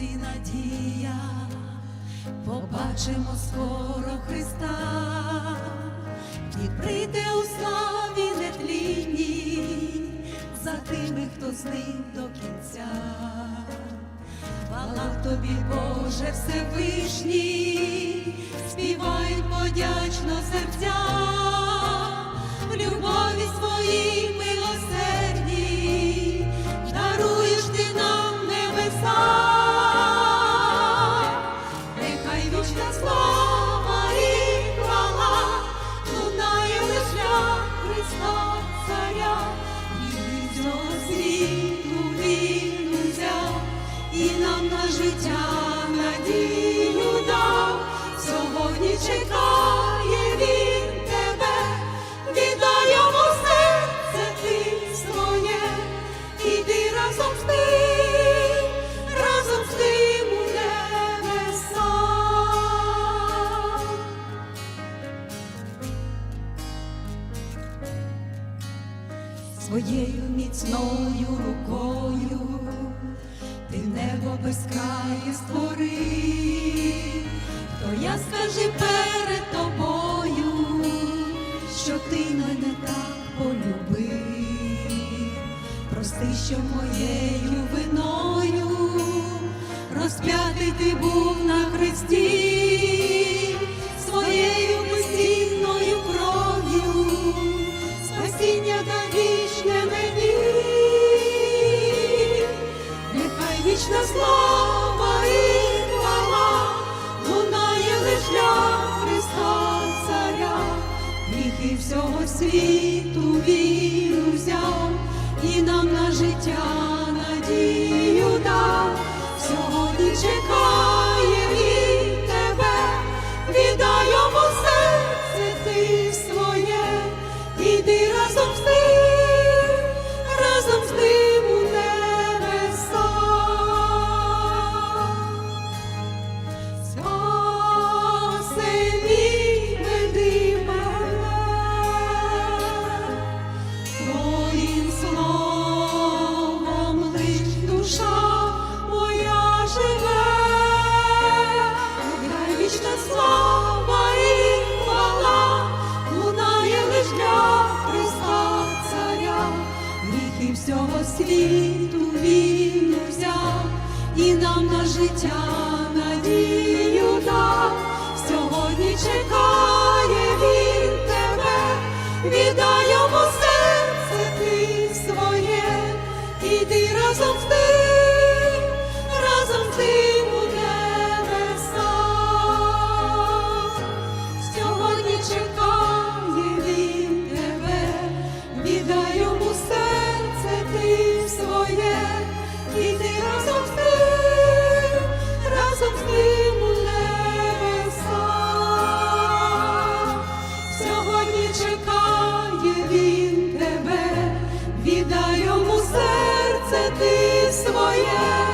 серці надія, побачимо скоро Христа, і прийде у славі нетлінні за тими, хто з ним до кінця. Хвала тобі, Боже Всевишній, співають подячно серця, чекає він тебе, віддай серце ти своє, іди разом з тим, разом з тим у небеса. своєю міцною рукою ти небо безкрає створив, то я скажи що моєю виною розп'ятий ти був на хресті, своєю безцінною кров'ю. Спасіння та вічне мені, нехай вічна слава і хвала лунає лиш для Христа Царя, гріхи всього світу життя надію дав. Сьогодні чекає світу він взяв і нам на життя надію дав. Сьогодні чекає чекає він тебе, віддай йому серце ти своє,